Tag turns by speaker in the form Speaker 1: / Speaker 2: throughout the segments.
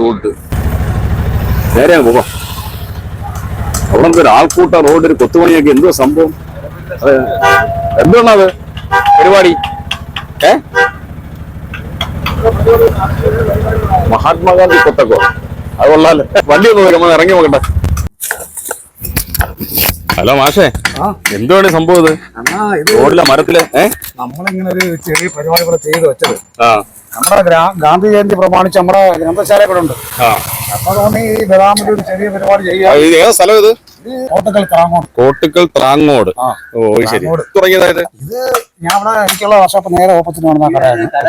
Speaker 1: Road നേരെ പോകാം അവിടെ നമുക്ക് ഒരു ആൾക്കൂട്ട റോഡ് ഒരു കൊത്തുപണിയൊക്കെ എന്തോ സംഭവം? അത്. പരിപാടി? ഏ? മഹാത്മാഗാന്ധി കൊത്തക്കോ? അത് കൊള്ളാലോ വണ്ടി ഒന്ന് നോക്കാം ഇറങ്ങി നോക്കട്ടെ ഹലോ മാഷേ. എന്താണ് സംഭവം ഇത് റോഡിലെ മരത്തിൽ ഏ?
Speaker 2: നമ്മളിങ്ങനെ ഒരു ചെറിയ പരിപാടി കൂടെ ചെയ്തു വെച്ചത്.
Speaker 1: ആ.
Speaker 2: നമ്മുടെ ഗാന്ധി ജയന്തി പ്രമാണിച്ച് നമ്മുടെ ഗ്രന്ഥശാല ഇവിടെ ഉണ്ട് അപ്പൊ തോന്നി ഈ ബദാമിന്റെ ഒരു ചെറിയ പരിപാടി ചെയ്യാം
Speaker 1: ഇത് ഏതാ സ്ഥലം ഇത്?
Speaker 2: ഇത് കോട്ടക്കൽ ക്രാമോൺ
Speaker 1: കോട്ടിക്കൽ ത്രാങ്ങോട് ഓ ശരി.
Speaker 2: ത്രാങ്ങോട്.
Speaker 1: തുടങ്ങിയതായത്?
Speaker 2: ഇത് ഞാൻ ഇവിടെ എനിക്കുള്ള വർഷം നേരെ ഓപ്പത്തിന് വന്ന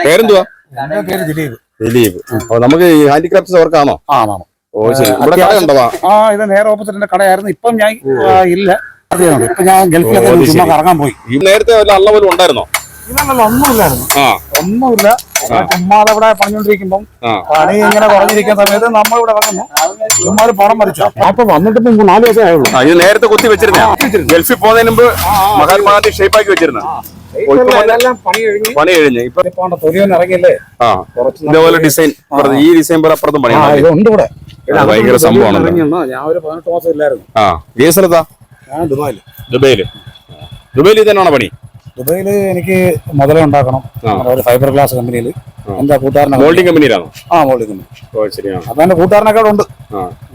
Speaker 1: പേരെന്തുവാ?
Speaker 2: എന്റെ പേര് ദിലീപ്.
Speaker 1: ദിലീപ്. അപ്പൊ നമുക്ക് ഈ ഹാൻഡിക്രാഫ്റ്റ്സ് വർക്കാണോ
Speaker 2: ആ ആണോ
Speaker 1: ഓ ശരി. ഇവിടെ കട ഉണ്ടോ
Speaker 2: ആ ഇത് നേരെ ഓപ്പത്തിന്റെ കടയായിരുന്നു. ഇപ്പം ഞാൻ ഇല്ല. ഇപ്പൊ ഞാൻ ഗൾഫിലൊക്കെ. കറങ്ങാൻ പോയി.
Speaker 1: നേരത്തെ വല്ല അള്ള പോലും ഉണ്ടായിരുന്നോ?
Speaker 2: ഇല്ലല്ലോ ഒന്നുമില്ലായിരുന്നു
Speaker 1: ആ.
Speaker 2: ഒന്നുമില്ല. ചുമ്മാ ഇവിടെ പണിഞ്ഞോണ്ടിരിക്കുമ്പം
Speaker 1: ആ.
Speaker 2: പണി ഇങ്ങനെ കുറഞ്ഞിരിക്കുന്ന സമയത്ത് നമ്മൾ ഇവിടെ വന്നു ചുമ്മാ പണം മരിച്ചു അപ്പൊ വന്നിട്ട് നാല് ദിവസം ആയുള്ളൂ.
Speaker 1: ഇത് നേരത്തെ കുത്തി വെച്ചിരുന്ന. ഗൾഫിൽ പോകുന്നതിന് മുമ്പ് മഹാത്മാഗാന്ധി ഷേപ്പാക്കി വെച്ചിരുന്ന
Speaker 2: എല്ലാം പണി കഴിഞ്ഞ്.
Speaker 1: കഴിഞ്ഞ്. ഇപ്പൊ
Speaker 2: ഇറങ്ങിയില്ലേ?
Speaker 1: ഇതേപോലെ ഡിസൈൻ ഈ ഡിസൈൻ പോലെ അപ്പുറത്തും പണി
Speaker 2: ഇവിടെ.
Speaker 1: ഭയങ്കര.
Speaker 2: ഞാൻ ഒരു പതിനെട്ട് മാസം ഇല്ലായിരുന്നു.
Speaker 1: ആ ഏത്? സ്ഥലത്താ
Speaker 2: ഞാൻ
Speaker 1: ദുബായിൽ. ദുബൈയിൽ ദുബൈയിൽ തന്നെയാണോ പണി?
Speaker 2: ദുബായിൽ എനിക്ക് മുതല ഉണ്ടാക്കണം. ഒരു ഫൈബർ ഗ്ലാസ് കമ്പനിയിൽ എന്റെ കൂട്ടുകാരനെ
Speaker 1: മോൾഡിംഗ് കമ്പനിയിലാണോ
Speaker 2: ആ മോൾഡിംഗ് കമ്പനി
Speaker 1: ഓ ശരിയാണ്
Speaker 2: അപ്പൊ എന്റെ കൂട്ടുകാരനൊക്കെ അവിടെ ഉണ്ട്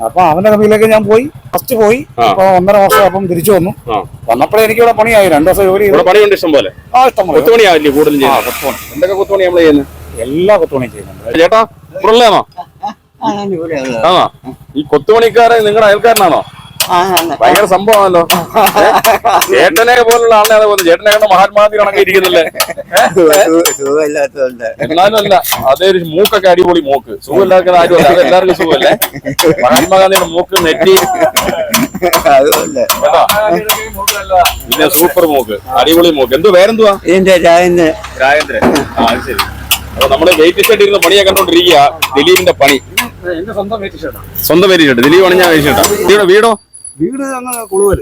Speaker 2: അപ്പൊ അവന്റെ കമ്പനിയിലേക്ക് ഞാൻ പോയി. ഫസ്റ്റ് പോയി. അപ്പൊ ഒന്നര മാസം അപ്പം തിരിച്ചു വന്നു. വന്നപ്പോഴേ എനിക്ക് ഇവിടെ പണിയായി. രണ്ടു ദിവസം ജോലി
Speaker 1: പണിയുണ്ട് ഇഷ്ടം പോലെ.
Speaker 2: ആ ഇഷ്ടം പോലെ.
Speaker 1: കൊത്തുപണിയാവില്ലേ ചെയ്യുന്നത്. എന്തൊക്കെ കൊത്തുപണി നമ്മൾ ചെയ്യുന്നത്
Speaker 2: എല്ലാ കൊത്തുപണിയും ചെയ്യുന്നുണ്ട്.
Speaker 1: ചേട്ടാ ആണോ? ഈ കൊത്തുപണിക്കാരൻ നിങ്ങളുടെ അയൽക്കാരനാണോ? ഭയങ്കര സംഭവമാണല്ലോ? ചേട്ടനെ പോലുള്ള ആളെ അതെ ചേട്ടനെ കണ്ട മഹാത്മാഗാന്ധി കണക്കെ ഇരിക്കുന്നില്ലേ? എന്നാലും അല്ല അതേ ഒരു മൂക്കൊക്കെ അടിപൊളി മൂക്ക്. സുഖമില്ലാത്ത ആരും അല്ല. അത് എല്ലാവർക്കും സുഖമല്ലേ? മഹാത്മാഗാന്ധിയുടെ മൂക്ക് നെറ്റി. പിന്നെ സൂപ്പർ മൂക്ക്. അടിപൊളി മൂക്ക്. എന്തോ വേറെന്തുവാ രാജേന്ദ്രൻ. ആ ശരി. അപ്പൊ നമ്മൾ വെയിറ്റ് ഷർട്ട് ഇരുന്ന് പണിയെ കണ്ടോണ്ടിരിക്കുക ദിലീപിന്റെ പണി.
Speaker 2: സ്വന്തം വെയിറ്റ്
Speaker 1: ഷർട്ട് ദിലീപ് പണിഞ്ഞ വെയിറ്റ് ഷർട്ടാ വീടോ? വീടോ
Speaker 2: കുളുവൽ.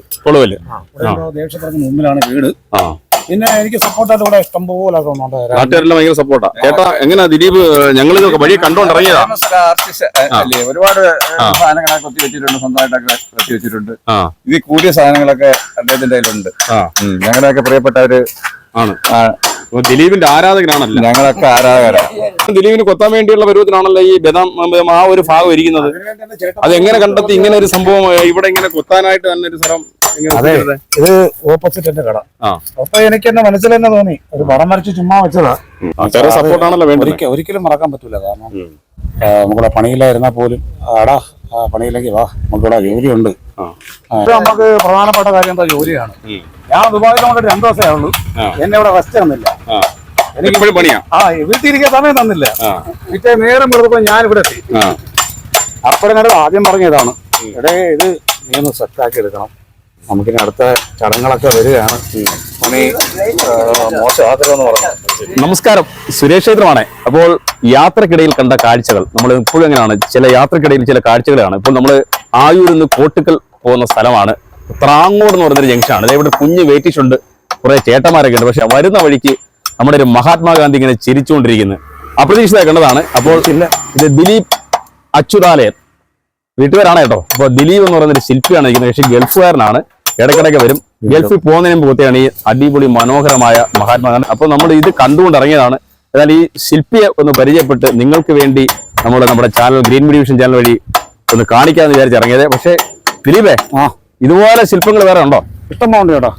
Speaker 2: മുമ്പിലാണ് വീട്.
Speaker 1: ആ.
Speaker 2: പിന്നെ എനിക്ക് സപ്പോർട്ടായിട്ട് ഇവിടെ ഇഷ്ടംപോലെ തോന്നുന്നുണ്ട്
Speaker 1: നാട്ടുകാരെല്ലാം ഭയങ്കര സപ്പോർട്ടാ ചേട്ടാ എങ്ങനെയാ ദിലീപ് ഞങ്ങൾ ഇതൊക്കെ വഴി കണ്ടോണ്ടിറങ്ങിയതാ
Speaker 3: ആർട്ടിസ്റ്റ് അല്ലേ? ഒരുപാട് സാധനങ്ങളൊക്കെ കൊത്തി വെച്ചിട്ടുണ്ട് സ്വന്തമായിട്ടൊക്കെ കൊത്തി വെച്ചിട്ടുണ്ട്.
Speaker 1: ഇത്
Speaker 3: ഇതിൽ കൂടിയ സാധനങ്ങളൊക്കെ അദ്ദേഹത്തിന്റെ കയ്യിലുണ്ട്. ഞങ്ങളുടെയൊക്കെ പ്രിയപ്പെട്ടവര്
Speaker 1: ആണ്.
Speaker 3: ആ,
Speaker 1: അപ്പൊ ദിലീപിന്റെ ആരാധകനാണല്ലോ.
Speaker 3: ഞങ്ങളൊക്കെ ആരാധകരാണ്
Speaker 1: ദിലീപിന് കൊത്താൻ വേണ്ടിയുള്ള പരുവത്തിനാണല്ലോ ഈ ബദാം ആ ഒരു ഭാഗം ഇരിക്കുന്നത്. അത് എങ്ങനെ കണ്ടെത്തി ഇങ്ങനെ ഒരു സംഭവം ഇവിടെ ഇങ്ങനെ കൊത്താനായിട്ട് തന്നെ ഒരു സ്ഥലം
Speaker 2: അതെ ഇത് ഓപ്പോസിറ്റ് എന്റെ കട. അപ്പൊ എനിക്ക് എന്റെ മനസ്സിൽ തന്നെ തോന്നി ഒരു പടം വരച്ച് ചുമ്മാ വെച്ചതാ.
Speaker 1: സപ്പോർട്ടാണല്ലോ
Speaker 2: ഒരിക്കലും മറക്കാൻ പറ്റൂല കാരണം നമ്മുടെ പണിയിലായിരുന്നാ പോലും ആടാ ആ പണിയിലേക്ക് വാ. നമുക്കിവിടെ ജോലിയുണ്ട്. നമുക്ക് പ്രധാനപ്പെട്ട കാര്യം എന്താ ജോലിയാണ്? ഞാൻ ദുബായിൽ വന്നിട്ട് രണ്ടു ദിവസമേ ഉള്ളൂ. എന്നെ ഇവിടെ റെസ്റ്റ് തന്നില്ല.
Speaker 1: എനിക്ക് പണിയാ?
Speaker 2: ആ വീട്ടിൽ ഇരിക്കാൻ സമയം തന്നില്ല.
Speaker 1: ആ.
Speaker 2: പിറ്റേ നേരം വെറുതെ ഞാൻ ഇവിടെ എത്തി.
Speaker 1: ആ.
Speaker 2: അപ്പോഴെങ്ങനെ ആദ്യം പറഞ്ഞതാണ്. ഇടേ ഇത് നീ ഒന്ന് സെറ്റാക്കി എടുക്കണം. നമുക്കിനി അടുത്ത ചടങ്ങുകളൊക്കെ വരികയാണ്. പണി മോശമാക്കരുതെന്ന് പറഞ്ഞു
Speaker 1: നമസ്കാരം. സുരേഷ് ക്ഷേത്രമാണ്. അപ്പോൾ യാത്രക്കിടയിൽ കണ്ട കാഴ്ചകൾ. നമ്മൾ ഇപ്പോഴും എങ്ങനെയാണ്? ചില യാത്രക്കിടയിൽ ചില കാഴ്ചകളാണ്. ഇപ്പോൾ നമ്മൾ ആയൂരിൽ നിന്ന് കോട്ടുക്കൽ പോകുന്ന സ്ഥലമാണ്. ത്രാങ്ങോട് എന്ന് പറയുന്നൊരു ജംഗ്ഷനാണ് ഇവിടെ കുഞ്ഞ് വെയിറ്റിഷ് ഉണ്ട് കുറെ ചേട്ടന്മാരൊക്കെ ഉണ്ട്. പക്ഷെ വരുന്ന വഴിക്ക് നമ്മുടെ ഒരു മഹാത്മാഗാന്ധി ഇങ്ങനെ ചിരിച്ചുകൊണ്ടിരിക്കുന്നത് അപ്രതീക്ഷിതമായി കണ്ടതാണ്. അപ്പോൾ ഇത് ദിലീപ് അച്യുതാലയൻ. വീട്ടുകാരാണ് കേട്ടോ. അപ്പൊ ദിലീപ് എന്ന് പറയുന്ന ഒരു ശില്പിയാണ് ഇരിക്കുന്നത്. പക്ഷേ ഗൾഫുകാരനാണ്. ഇടയ്ക്കിടയ്ക്ക് വരും. ഗൾഫിൽ പോകുന്നതിന് മുമ്പ് കുത്തിയാണ് ഈ അടിപൊളി മനോഹരമായ മഹാത്മാഗാന്ധി അപ്പോൾ നമ്മൾ ഇത് കണ്ടുകൊണ്ട് ഇറങ്ങിയതാണ്. എന്നാൽ ഈ ശില്പിയെ ഒന്ന് പരിചയപ്പെട്ട് നിങ്ങൾക്ക് വേണ്ടി നമ്മൾ നമ്മുടെ ചാനൽ ഗ്രീൻ ഡിവിഷൻ ചാനൽ വഴി ഒന്ന് കാണിക്കാന്ന് വിചാരിച്ച് ഇറങ്ങിയത്. പക്ഷേ ദിലീപേ
Speaker 2: ആ.
Speaker 1: ഇതുപോലെ ശില്പങ്ങൾ വേറെ ഉണ്ടോ?
Speaker 2: ഇഷ്ടം പോകണ്ട ചേട്ടാ.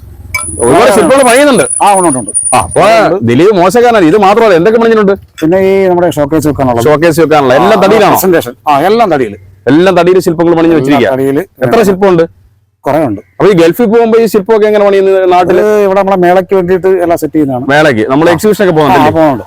Speaker 1: ഒരുപാട് ശില്പങ്ങൾ പണിയുന്നുണ്ട്.
Speaker 2: ആ ഉണ്ട്
Speaker 1: ആ അപ്പൊ ദിലീപ് മോശക്കാരനാണ്. ഇത് മാത്രമല്ല എന്തൊക്കെ പണിഞ്ഞിട്ടുണ്ട്?
Speaker 2: പിന്നെ ഈ നമ്മുടെ ഷോക്കേസ് വെക്കാനുള്ള
Speaker 1: ഷോക്കേസ് വെക്കാനുള്ള എല്ലാം തടിയിലാണ്?
Speaker 2: ആ എല്ലാം തടിയിൽ
Speaker 1: എല്ലാം തടിയിൽ ശില്പങ്ങൾ പണിഞ്ഞു വെച്ചിരിക്കുക എത്ര ശില്പമുണ്ട്?
Speaker 2: കുറെ ഉണ്ട്
Speaker 1: അപ്പൊ ഈ ഗൾഫിൽ പോകുമ്പോ ഈ ശില്പമൊക്കെ എങ്ങനെ പണിയുന്നത്
Speaker 2: നാട്ടിൽ? ഇവിടെ നമ്മളെ മേളയ്ക്ക് വേണ്ടിയിട്ട് എല്ലാം സെറ്റ് ചെയ്യുന്നതാണ്.
Speaker 1: മേളയ്ക്ക്? നമ്മൾ എക്സിബിഷൻ ഒക്കെ
Speaker 2: പോകുന്നുണ്ട്.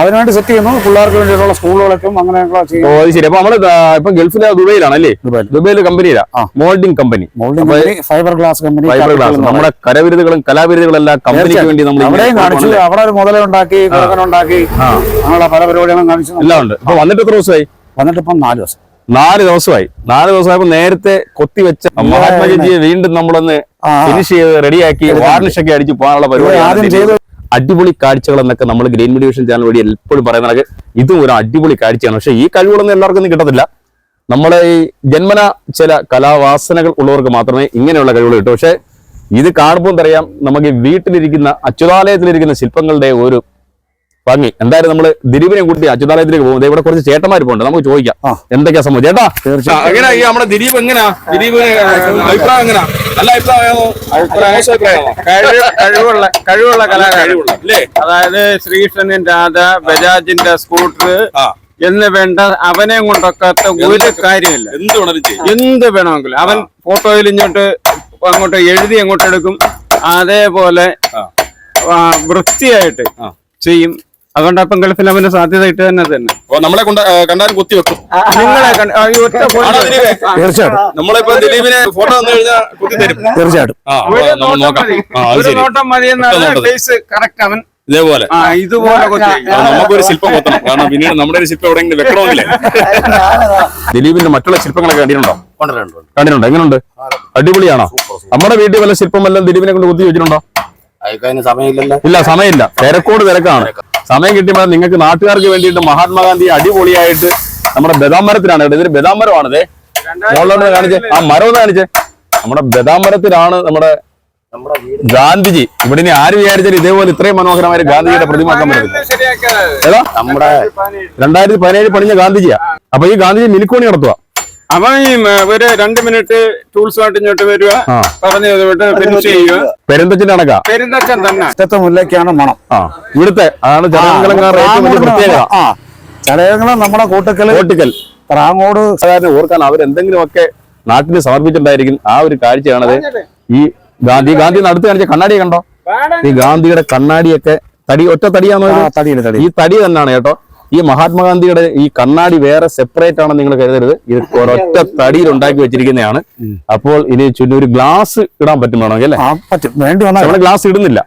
Speaker 2: അതിനുവേണ്ടി സെറ്റ് ചെയ്യുന്നു. പിള്ളേർക്ക് വേണ്ടിയിട്ടുള്ള സ്കൂളുകളൊക്കെ അങ്ങനെയൊക്കെ
Speaker 1: ഓ അത് ശരി. അപ്പൊ നമ്മൾ ഇപ്പൊ ഗൾഫിലെ ദുബൈയിലാണ് അല്ലേ ദുബൈയിലെ
Speaker 2: കമ്പനിയിലാണ്
Speaker 1: moulding company
Speaker 2: moulding fibreglass company
Speaker 1: fibreglass നമ്മുടെ കരവിരുതുകളും കലാവിരുതുകളും എല്ലാം കമ്പനിക്ക് വേണ്ടി നമ്മൾ
Speaker 2: അവിടെയും കാണിച്ചു. അവിടെ ഒരു മുതല ഉണ്ടാക്കി. അങ്ങനെയുള്ള പല പരിപാടികളും കാണിച്ചു.
Speaker 1: എല്ലാം ഉണ്ട്. അപ്പൊ വന്നിട്ട് എത്ര ദിവസമായി?
Speaker 2: വന്നിട്ട് ഇപ്പം നാല് ദിവസം.
Speaker 1: നാല് ദിവസമായി. നാല് ദിവസമായപ്പോ നേരത്തെ കൊത്തി വെച്ച മഹാത്മാജിയെ വീണ്ടും നമ്മളൊന്ന്. ഫിനിഷ് ചെയ്ത് റെഡിയാക്കി വാർണിഷ് ഒക്കെ അടിച്ച് പോകാനുള്ള പരിപാടി അടിപൊളി കാഴ്ചകൾ എന്നൊക്കെ നമ്മൾ ഗ്രീൻ മെഡിവേഷൻ ചാനൽ വഴി എപ്പോഴും പറയുന്ന ഇതും ഒരു അടിപൊളി കാഴ്ചയാണ്. പക്ഷെ ഈ കഴിവുകളൊന്നും എല്ലാവർക്കും ഒന്നും കിട്ടത്തില്ല. നമ്മളെ ഈ ജന്മന ചില കലാവാസനകൾ ഉള്ളവർക്ക് മാത്രമേ ഇങ്ങനെയുള്ള കഴിവുകൾ കിട്ടൂ. പക്ഷേ ഇത് കാണുമ്പോൾ അറിയാം നമുക്ക് വീട്ടിലിരിക്കുന്ന അച്യുതാലയത്തിലിരിക്കുന്ന ശില്പങ്ങളുടെ ഒരു ഭംഗി എന്തായാലും നമ്മൾ ദിലീപിനെ കൂട്ടി അച്യുതാലയത്തിലേക്ക് പോകും. ദേ ഇവിടെ കുറച്ച് ചേട്ടന്മാർ പോകുന്നുണ്ട് നമുക്ക് ചോദിക്കാം. എന്തൊക്കെയാ സംഭവം? ചേട്ടാ എങ്ങനെയാ ഈ നമ്മുടെ ദിലീപ് എങ്ങനെയാ ദിലീപിന് അഭിപ്രായം എങ്ങനെയാ നല്ല
Speaker 4: കഴിവുള്ള അതായത് ശ്രീകൃഷ്ണൻ രാധ ബജാജിന്റെ സ്കൂട്ടർ എന്ന് വേണ്ട അവനെ കൊണ്ടൊക്കാത്ത ഒരു കാര്യമില്ല.
Speaker 1: എന്ത് വേണമെങ്കിലും
Speaker 4: എന്ത് വേണമെങ്കിലും. അവൻ ഫോട്ടോയിൽ ഇങ്ങോട്ട് അങ്ങോട്ട് എഴുതി അങ്ങോട്ട് എടുക്കും. അതേപോലെ വൃത്തിയായിട്ട്. ചെയ്യും. അതുകൊണ്ട് അപ്പം ഗൾഫിൽ അവന് സാധ്യത ഇട്ട് തന്നെ തന്നെ.
Speaker 1: അപ്പൊ നമ്മളെ കൊണ്ട് കണ്ടാലും കുത്തി വെക്കും.
Speaker 4: നിങ്ങളെ കണ്ട്- ആ, ഈ ഒറ്റ
Speaker 1: ആണോ
Speaker 4: point-
Speaker 1: ദിലീപേ?
Speaker 2: തീർച്ചയായിട്ടും.
Speaker 1: നമ്മളിപ്പോ ദിലീപിനെ ഫോട്ടോ തന്നു കഴിഞ്ഞാൽ കുത്തി തരും.
Speaker 2: തീർച്ചയായിട്ടും.
Speaker 1: ആ
Speaker 4: ഒരു
Speaker 1: അപ്പൊ നമ്മൾ
Speaker 4: നോട്ടം
Speaker 1: നോക്കാം.
Speaker 4: മതി.
Speaker 1: ആ അത്
Speaker 4: ഒരു
Speaker 1: ശരി.
Speaker 4: നോട്ടം മതി
Speaker 1: ഒറ്റ
Speaker 4: എന്നാണ്
Speaker 1: നോട്ടത്തിൽ.
Speaker 4: ഫേസ് കറക്റ്റ് അവൻ
Speaker 1: ഇതേപോലെ.
Speaker 4: ആ ഇതുപോലെ കൊത്തി
Speaker 1: ആ, നമുക്കൊരു ശില്പം കൊത്തണം. കാരണം പിന്നീട് നമ്മുടെ ഒരു ശില്പം എവിടെയെങ്കിലും വെക്കണമെങ്കിലേ. ദിലീപിന്റെ മറ്റുള്ള ശില്പങ്ങളൊക്കെ കണ്ടിട്ടുണ്ടോ? കണ്ടിട്ടുണ്ടോ. എങ്ങനെയുണ്ട് അടിപൊളിയാണോ? നമ്മുടെ വീട്ടിൽ വല്ല ശില്പം വല്ലതും ദിലീപിനെ കൊണ്ട് കുത്തി വെച്ചിട്ടുണ്ടോ?
Speaker 5: അയക്കാൻ സമയമില്ലല്ലോ.
Speaker 1: ഇല്ല സമയമില്ല. തിരക്കോട് തിരക്കാണ്. സമയം കിട്ടിയപ്പോൾ നിങ്ങൾക്ക് നാട്ടുകാർക്ക് വേണ്ടിയിട്ട് മഹാത്മാഗാന്ധി അടിപൊളിയായിട്ട് നമ്മുടെ ബദാം മരത്തിലാണ് ഇതൊരു ബദാം മരമാണ് മോളിലോട്ട് കാണിച്ചേ. ആ മരം ഒന്ന് കാണിച്ചേ. നമ്മുടെ ബദാം മരത്തിലാണ് നമ്മുടെ ഗാന്ധിജി. ഇവിടെ ഇനി ആര് വിചാരിച്ചാലും ഇതേപോലെ ഇത്രയും മനോഹരമായ ഗാന്ധിജിയുടെ പ്രതിമ ആക്കാൻ പറ്റും ഏതാ?
Speaker 5: നമ്മുടെ
Speaker 1: രണ്ടായിരത്തി പതിനേഴ് പണിഞ്ഞ ഗാന്ധിജിയാ. അപ്പൊ ഈ ഗാന്ധിജി മിനിക്കോണി നടത്തുക
Speaker 4: അവൻ ഈ ഒരു രണ്ട് മിനിറ്റ് ടൂൾസുമായിട്ട് ഇങ്ങോട്ട് വരിക പറഞ്ഞു ഫിനിഷ് ചെയ്യുക. പെരുന്തച്ചൻ തന്നെ.
Speaker 2: ഇഷ്ടത്തെ മുല്ലയ്ക്കാണ് മണം.
Speaker 1: ഇവിടുത്തെ അതാണ് ചടങ്ങുകളങ്ങാറ് ഏറ്റവും വലിയ പ്രത്യേകത.
Speaker 2: ആ ചടയങ്ങൾ നമ്മുടെ കൂട്ടക്കൽ
Speaker 1: കൂട്ടിക്കൽ
Speaker 2: പ്രാങ്ങോട്
Speaker 1: സാധാരണ ഓർക്കാൻ അവരെന്തെങ്കിലുമൊക്കെ നാട്ടിന് സമർപ്പിച്ചിട്ടുണ്ടായിരിക്കും ആ ഒരു കാഴ്ചയാണത്. ഈ ഗാന്ധി ഗാന്ധി അടുത്ത് കാണിച്ച കണ്ണാടി കണ്ടോ? ഈ ഗാന്ധിയുടെ കണ്ണാടിയൊക്കെ തടി ഒറ്റ തടിയാണോ
Speaker 2: ആ
Speaker 1: ഇത്?
Speaker 2: തടിയിൽ തടി
Speaker 1: ഈ തടി തന്നെയാണ് കേട്ടോ. ഈ മഹാത്മാഗാന്ധിയുടെ ഈ കണ്ണാടി വേറെ സെപ്പറേറ്റ് ആണെന്ന് നിങ്ങൾ കരുതരുത്. ഇത് ഒരൊറ്റ തടിയിൽ ഉണ്ടാക്കി വെച്ചിരിക്കുന്നതാണ്. അപ്പോൾ ഇനി ചുറ്റും ഒരു ഗ്ലാസ് ഇടാൻ പറ്റും വേണമെങ്കിൽ അല്ലേ? നമ്മുടെ ഗ്ലാസ് ഇടുന്നില്ല.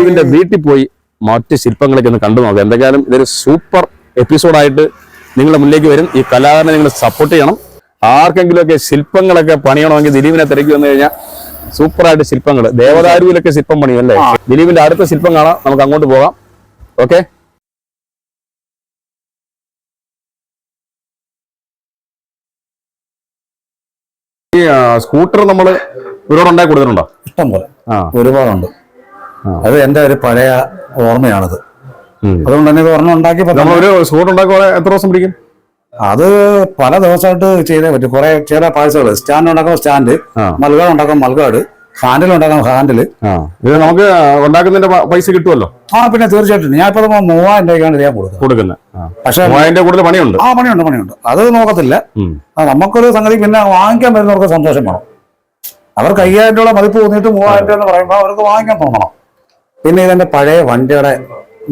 Speaker 1: ഇതിന്റെ വീട്ടിൽ പോയി മറ്റ് ശില്പങ്ങളൊക്കെ ഒന്ന് കണ്ടു നോക്കാം. എന്തൊക്കെയാലും ഇതൊരു സൂപ്പർ എപ്പിസോഡായിട്ട് നിങ്ങളുടെ മുന്നിലേക്ക് വരും. ഈ കലാകാരനെ നിങ്ങൾ സപ്പോർട്ട് ചെയ്യണം. ആർക്കെങ്കിലും ഒക്കെ ശില്പങ്ങളൊക്കെ പണിയണമെങ്കിൽ ദിലീപിനെ തിരക്കി വന്നു കഴിഞ്ഞാൽ സൂപ്പറായിട്ട് ശില്പങ്ങൾ ദേവദാരുവിലൊക്കെ ശില്പം പണിയും അല്ലേ? ദിലീപിന്റെ അടുത്ത ശില്പം കാണാം. നമുക്ക് അങ്ങോട്ട് പോകാം. ഓക്കെ ഈ സ്കൂട്ടർ നമ്മൾ ഇവരോടുണ്ടായി കൊടുത്തിട്ടുണ്ടോ?
Speaker 2: ഇഷ്ടം പോലെ ഒരുപാടുണ്ട്. അത് എന്റെ ഒരു പഴയ ഓർമ്മയാണത്. അതുകൊണ്ട് തന്നെ ഇത് ഒരെണ്ണം ഉണ്ടാക്കി
Speaker 1: നമ്മളൊരു സ്കൂട്ടർ എത്ര ദിവസം പിടിക്കും?
Speaker 2: അത് പല ദിവസമായിട്ട് ചെയ്തേ പറ്റും. കുറെ ചില പാഴ്സകൾ സ്റ്റാൻഡ് ഉണ്ടാക്കുമ്പോൾ സ്റ്റാൻഡ് മൽഗാട് ഉണ്ടാക്കുമ്പോൾ മൽഗാഡ് ഹാൻഡിൽ ഉണ്ടാക്കണം ഹാൻഡിൽ
Speaker 1: ഇത് നമുക്ക് ഉണ്ടാക്കുന്നതിന്റെ പൈസ കിട്ടുമല്ലോ?
Speaker 2: ആ പിന്നെ തീർച്ചയായിട്ടും. ഞാൻ ഇപ്പൊ മൂവായിരം രൂപയ്ക്കാണ് ഞാൻ കൊടുക്കുന്നത്.
Speaker 1: കൊടുക്കുന്നത്.
Speaker 2: പക്ഷെ
Speaker 1: മൂവായിരം കൂടുതൽ പണിയുണ്ട്?
Speaker 2: ആ പണിയുണ്ട് പണിയുണ്ട്. അത് നോക്കത്തില്ല. നമുക്കൊരു സംഗതി പിന്നെ വാങ്ങിക്കാൻ വരുന്നവർക്ക് സന്തോഷം വേണം. അവർക്ക് അയ്യായിരം രൂപ മതിപ്പ് തോന്നിയിട്ട് മൂവായിരം രൂപ എന്ന് പറയുമ്പോൾ അവർക്ക് വാങ്ങിക്കാൻ തോന്നണം. പിന്നെ ഇതെന്റെ പഴയ വണ്ടിയുടെ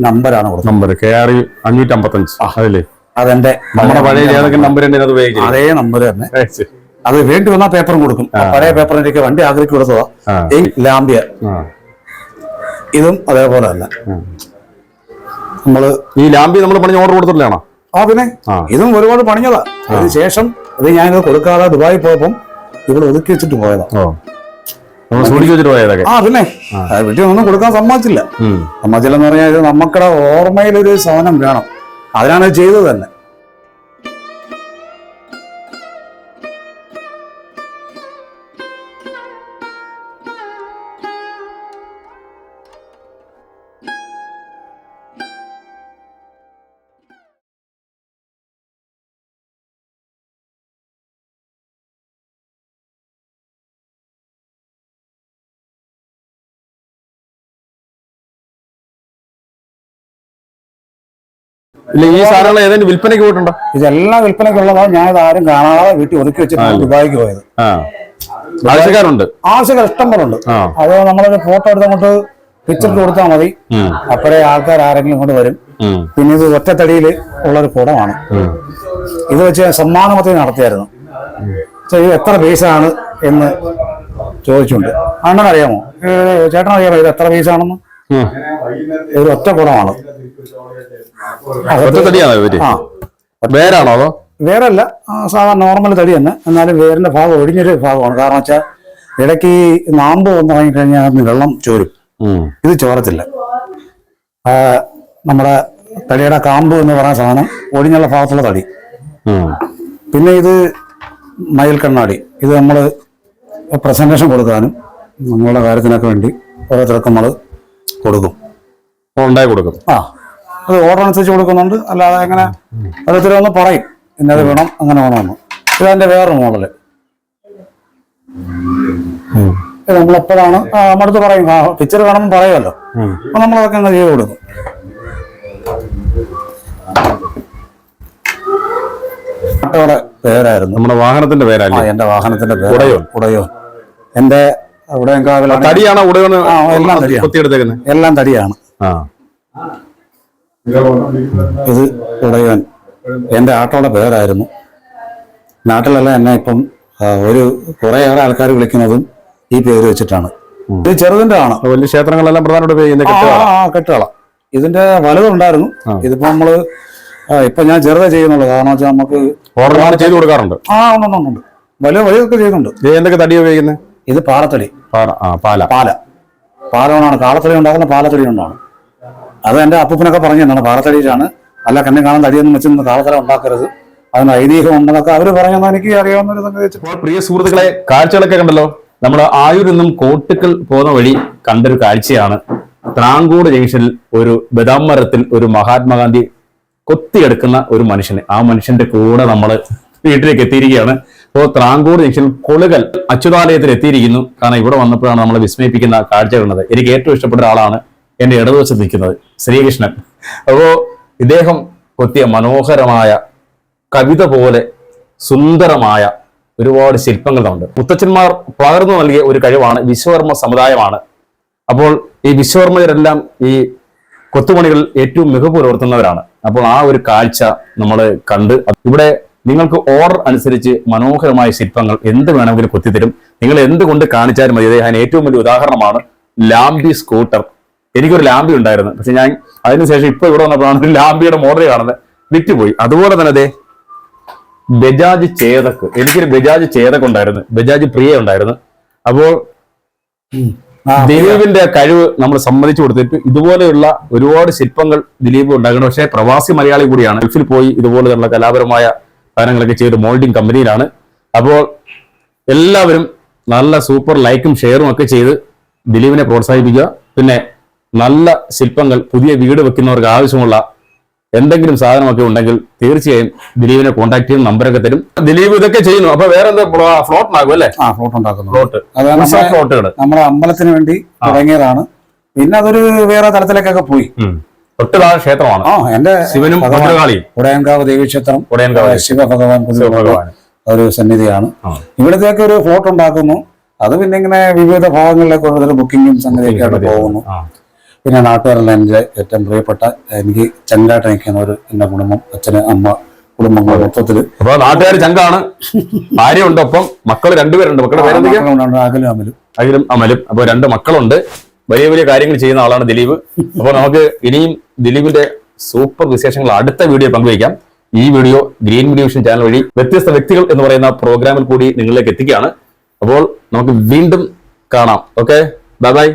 Speaker 2: നമ്പറാണ് കൊടുത്തത്
Speaker 1: നമ്പർ കെ ആർ അഞ്ഞൂറ്റി അമ്പത്തഞ്ച് അതില്ലേ?
Speaker 2: അതെന്റെ
Speaker 1: നമ്മുടെ പഴയ ഏതൊക്കെ നമ്പർ. അതേ
Speaker 2: നമ്പർ തന്നെ. അത് വേണ്ടി വന്നാൽ പേപ്പറും കൊടുക്കും. പഴയ പേപ്പർ എനിക്ക് വണ്ടി ആഗ്രഹിക്ക് കൊടുത്തതാ
Speaker 1: ആ.
Speaker 2: ഈ ലാംബിയ ഇതും അതേപോലെ തന്നെ. നമ്മൾ
Speaker 1: ഈ ലാംബി നമ്മൾ പണിഞ്ഞ ഓർഡർ കൊടുത്തിട്ടില്ലാണോ?
Speaker 2: ആ പിന്നെ ഇതും ഒരുപാട് പണിഞ്ഞതാ. അതിനുശേഷം ഇത് ഞാനിത് കൊടുക്കാതെ ദുബായി പോയപ്പം ഇവിടെ ഒതുക്കി വെച്ചിട്ട് പോയതാ. ആ പിന്നെ വീട്ടിൽ ഒന്നും കൊടുക്കാൻ സമ്മതിച്ചില്ല. സമ്മതിച്ചില്ലെന്ന് പറഞ്ഞാൽ ഇത് നമുക്കടെ ഓർമ്മയിലൊരു സാധനം വേണം. അതിനാണ് ചെയ്തത് തന്നെ.
Speaker 1: ഇല്ല ഈ സാധനങ്ങൾ ഏതെങ്കിലും വിൽപ്പനയ്ക്ക് പോയിട്ടുണ്ടോ?
Speaker 2: ഇതെല്ലാം വിൽപ്പനയ്ക്കുള്ളതാണ് ഞാൻ ഇത് ആരും കാണാതെ വീട്ടിൽ ഒതുക്കി വെച്ചിട്ടാണ് ദുബായിക്ക് പോയത്.
Speaker 1: ആവശ്യക്കാരുണ്ട്?
Speaker 2: ആവശ്യക്കാർ ഇഷ്ടം പോലെ ഉണ്ട് അത് നമ്മളൊരു ഫോട്ടോ എടുത്ത് അങ്ങോട്ട് പിക്ചർ കൊടുത്താൽ മതി. അപ്പോഴേ ആൾക്കാർ ആരെങ്കിലും കൊണ്ട് വരും. പിന്നെ ഇത് ഒറ്റത്തടിയിൽ ഉള്ളൊരു കുടമാണ്.
Speaker 1: ഉം.
Speaker 2: ഇത് വെച്ച് സമ്മാനമത്തിൽ നടത്തിയായിരുന്നു. ഇത് എത്ര പീസാണ് എന്ന് ചോദിച്ചുണ്ട് അണ്ണനറിയാമോ? ചേട്ടനറിയാമോ ഇത് എത്ര പീസാണെന്ന്. ഇത് ഒറ്റ കുടമാണ്.
Speaker 1: ഒറ്റത്തടിയാണോ
Speaker 2: ഇവർ?
Speaker 1: വേരാണോ അതോ?
Speaker 2: വേറല്ല. സാധാരണ നോർമൽ തടി തന്നെ. എന്നാലും വേരിന്റെ ഭാഗം ഒഴിഞ്ഞൊരു ഭാഗമാണ്. കാരണം വെച്ചാൽ ഇടയ്ക്ക് നാമ്പ് വന്നു കഴിഞ്ഞാൽ അതിന് വെള്ളം ചോരും. ഇത് ചോരത്തില്ല. നമ്മുടെ തടിയുടെ കാമ്പ് എന്ന് പറയുന്ന സാധനം ഒടിഞ്ഞുള്ള ഭാഗത്തുള്ള തടി. പിന്നെ ഇത് മയിൽ കണ്ണാടി. ഇത് നമ്മൾ പ്രസന്റേഷൻ കൊടുക്കാനും നമ്മളുടെ കാര്യത്തിനൊക്കെ വേണ്ടി ഓരോരുത്തർക്കും നമ്മൾ കൊടുക്കും.
Speaker 1: ഉണ്ടായി കൊടുക്കും.
Speaker 2: ആ. അത് ഓർഡർ അനുസരിച്ച് കൊടുക്കുന്നുണ്ട്. അല്ലാതെ അങ്ങനെ ഓരോരുത്തരും ഒന്ന് പറയും ഇന്നത് വേണം അങ്ങനെ വേണമെന്ന് ഇതെന്റെ വേറൊരു മോഡൽ ഇത് നമ്മളെപ്പോഴാണ് നമ്മളടുത്ത് പറയും. പിക്ചർ കാണുമ്പോൾ പറയുമല്ലോ. അപ്പൊ നമ്മളതൊക്കെ അങ്ങ് ചെയ്ത് കൊടുക്കും. ആട്ടോടെ പേരായിരുന്നു.
Speaker 1: നമ്മുടെ വാഹനത്തിന്റെ പേരായിരുന്നു
Speaker 2: എന്റെ വാഹനത്തിന്റെ പേര്
Speaker 1: ഉടയോൻ.
Speaker 2: ഉടയോൻ. എന്റെ
Speaker 1: തടിയാണോ
Speaker 2: ആ, എല്ലാം തടിയാണ്. എല്ലാം തടിയാണ്.
Speaker 1: ആ.
Speaker 2: ഇത് ഉടയവൻ. എന്റെ ആട്ടോടെ പേരായിരുന്നു. നാട്ടിലെല്ലാം എന്നെ ഇപ്പം ഒരു കുറേയേറെ ആൾക്കാർ വിളിക്കുന്നതും ഈ പേര് വെച്ചിട്ടാണ്. ഇത് ചെറുതിന്റെ ആണ്.
Speaker 1: വലിയ ക്ഷേത്രങ്ങളെല്ലാം പ്രധാനപ്പെട്ട പേര് ചെയ്യുന്ന
Speaker 2: ആ, ആ, ആ, കെട്ടുകള. ഇതിന്റെ വലുതുണ്ടായിരുന്നു. ഇതിപ്പോ നമ്മൾ ഇപ്പൊ ഞാൻ ചെറുതാ ചെയ്യുന്നുള്ളൂ. കാരണം വെച്ചാൽ നമുക്ക്
Speaker 1: ചെയ്തു കൊടുക്കാറുണ്ട്.
Speaker 2: ആ ഉണ്ടുണ്ട് ഉണ്ട്, ഉണ്ട്. വലിയ വലുതൊക്കെ ചെയ്യുന്നുണ്ട്.
Speaker 1: എന്തൊക്കെ തടി ഉപയോഗിക്കുന്നത്
Speaker 2: ഇത് പാലത്തടി
Speaker 1: പാല.
Speaker 2: പാല. പാലമാണ് കാളത്തടി ഉണ്ടാക്കുന്ന പാലത്തടി കൊണ്ടാണ്. അത് എന്റെ അപ്പൂപ്പനൊക്കെ പറഞ്ഞു തന്നാണ് പാറത്തടിയിലാണ്. അല്ല കണ്ണി കാണാൻ തടിയൊന്നും വെച്ച് കാളത്തല ഉണ്ടാക്കരുത്. അതിന് ഐതിഹ്യം ഉണ്ടെന്നൊക്കെ അവർ പറഞ്ഞെന്ന് എനിക്ക് അറിയാവുന്ന ഒരു സംഗതി
Speaker 1: പ്രിയ സുഹൃത്തുക്കളെ കാഴ്ചകളൊക്കെ കണ്ടല്ലോ? നമ്മൾ ആയൂരിൽ നിന്നും കോട്ടുക്കൽ പോകുന്ന വഴി കണ്ടൊരു കാഴ്ചയാണ്. ത്രാങ്കൂട് ജംഗ്ഷനിൽ ഒരു ബദാം മരത്തിൽ ഒരു മഹാത്മാഗാന്ധി കൊത്തിയെടുക്കുന്ന ഒരു മനുഷ്യന്. ആ മനുഷ്യന്റെ കൂടെ നമ്മൾ വീട്ടിലേക്ക് എത്തിയിരിക്കുകയാണ്. അപ്പോൾ ത്രാങ്കൂട് ജംഗ്ഷനിൽ കൊളുകൽ അച്യുതാലയത്തിൽ എത്തിയിരിക്കുന്നു കാരണം ഇവിടെ വന്നപ്പോഴാണ് നമ്മളെ വിസ്മയിപ്പിക്കുന്ന കാഴ്ച കണ്ടത്. എനിക്ക് ഏറ്റവും ഇഷ്ടപ്പെട്ട ഒരാളാണ് എന്റെ ഇടതുവശത്ത് നിൽക്കുന്നത് ശ്രീകൃഷ്ണൻ. അപ്പോ ഇദ്ദേഹം കൊത്തിയ മനോഹരമായ കവിത പോലെ സുന്ദരമായ ഒരുപാട് ശില്പങ്ങളുണ്ട് മുത്തച്ഛന്മാർ പകർന്നു നൽകിയ ഒരു കഴിവാണ് വിശ്വകർമ്മ സമുദായമാണ്. അപ്പോൾ ഈ വിശ്വകർമ്മരെല്ലാം ഈ കൊത്തുപണികൾ ഏറ്റവും മികവ് പുലർത്തുന്നവരാണ്. അപ്പോൾ ആ ഒരു കാഴ്ച നമ്മൾ കണ്ട് ഇവിടെ നിങ്ങൾക്ക് ഓർഡർ അനുസരിച്ച് മനോഹരമായ ശില്പങ്ങൾ എന്ത് വേണമെങ്കിലും കൊത്തിത്തരും. നിങ്ങൾ എന്തുകൊണ്ട് കാണിച്ചാലും മതി. അദ്ദേഹം ഏറ്റവും വലിയ ഉദാഹരണമാണ്. Lambi scooter. എനിക്കൊരു ലാംബി ഉണ്ടായിരുന്നു. പക്ഷെ ഞാൻ അതിനുശേഷം ഇപ്പൊ ഇവിടെ വന്നപ്പോഴാണ് ഒരു ലാംബിയുടെ മോഡൽ കാണുന്നത്. വിറ്റുപോയി. അതുപോലെ തന്നെ അതെ ബജാജ് ചേതക്ക് എനിക്കൊരു ബജാജ് ചേതക്ക് ഉണ്ടായിരുന്നു. ബജാജ് പ്രിയ ഉണ്ടായിരുന്നു. അപ്പോൾ ദിലീപിന്റെ കഴിവ് നമ്മൾ സമ്മതിച്ചു കൊടുത്തിട്ട് ഇതുപോലെയുള്ള ഒരുപാട് ശില്പങ്ങൾ ദിലീപ് ഉണ്ടാകുന്നു പക്ഷേ പ്രവാസി മലയാളി കൂടിയാണ്. ഗൾഫിൽ പോയി ഇതുപോലെയുള്ള കലാപരമായ കാര്യങ്ങളൊക്കെ ചെയ്ത് മോൾഡിംഗ് കമ്പനിയിലാണ്. അപ്പോൾ എല്ലാവരും നല്ല സൂപ്പർ ലൈക്കും ഷെയറും ഒക്കെ ചെയ്ത് ദിലീപിനെ പ്രോത്സാഹിപ്പിക്കുക. പിന്നെ നല്ല ശില്പങ്ങൾ പുതിയ വീട് വെക്കുന്നവർക്ക് ആവശ്യമുള്ള എന്തെങ്കിലും സാധനമൊക്കെ ഉണ്ടെങ്കിൽ തീർച്ചയായും ദിലീപിനെ കോൺടാക്ട് ചെയ്യുന്ന നമ്പറൊക്കെ തരും. ദിലീപ് ഇതൊക്കെ ചെയ്യുന്നു. അപ്പൊ വേറെ എന്താ ഫ്ലോട്ട് അല്ലേ?
Speaker 2: ആ ഫ്ലോട്ട് ഉണ്ടാക്കുന്നു.
Speaker 1: ഫ്ലോട്ട് ഫ്ലോട്ടുകൾ
Speaker 2: നമ്മുടെ അമ്പലത്തിന് വേണ്ടി തുടങ്ങിയതാണ്. പിന്നെ അതൊരു വേറെ തലത്തിലേക്കൊക്കെ പോയി.
Speaker 1: തൊട്ട് താഴെ ക്ഷേത്രമാണ്.
Speaker 2: ആ എന്റെ
Speaker 1: ശിവനും ഭദ്രകാളിയും
Speaker 2: ഉടയൻകാവ് ദേവീക്ഷേത്രം
Speaker 1: ഉടയൻകാവ്
Speaker 2: ശിവഭഗവാൻ
Speaker 1: ഭഗവാൻ
Speaker 2: ഒരു സന്നിധിയാണ്. ഇവിടത്തേക്ക് ഒരു ഫോട്ടോ ഉണ്ടാക്കുന്നു. അത് പിന്നെ ഇങ്ങനെ വിവിധ ഭാഗങ്ങളിലേക്ക് ഓരോരുത്തർ ബുക്കിങ്ങും സംഗതിയൊക്കെ ആയിട്ട് പോകുന്നു. പിന്നെ നാട്ടുകാരെല്ലാം എന്റെ ഏറ്റവും പ്രിയപ്പെട്ട എനിക്ക് ചങ്കായിട്ട് നിൽക്കുന്ന ഒരു എന്റെ കുടുംബം അച്ഛന് അമ്മ കുടുംബങ്ങൾ മൊത്തത്തിൽ
Speaker 1: അപ്പൊ നാട്ടുകാർ ചങ്കാണ്. ഭാര്യ ഉണ്ട് ഒപ്പം മക്കൾ രണ്ടുപേരുണ്ട്. മക്കളുടെ
Speaker 2: പേരെന്തൊക്കെയാണ് അകലും അമലും.
Speaker 1: അഖിലും അമലും. അപ്പൊ രണ്ട് മക്കളുണ്ട്. വലിയ വലിയ കാര്യങ്ങൾ ചെയ്യുന്ന ആളാണ് ദിലീപ്. അപ്പൊ നമുക്ക് ഇനിയും ദിലീപിന്റെ സൂപ്പർ വിശേഷങ്ങൾ അടുത്ത വീഡിയോ പങ്കുവയ്ക്കാം. ഈ video green media vision channel വഴി വ്യത്യസ്ത വ്യക്തികൾ എന്ന് പറയുന്ന പ്രോഗ്രാമിൽ കൂടി നിങ്ങളിലേക്ക് എത്തിക്കുകയാണ്. അപ്പോൾ നമുക്ക് വീണ്ടും കാണാം. ഓക്കെ? Bye bye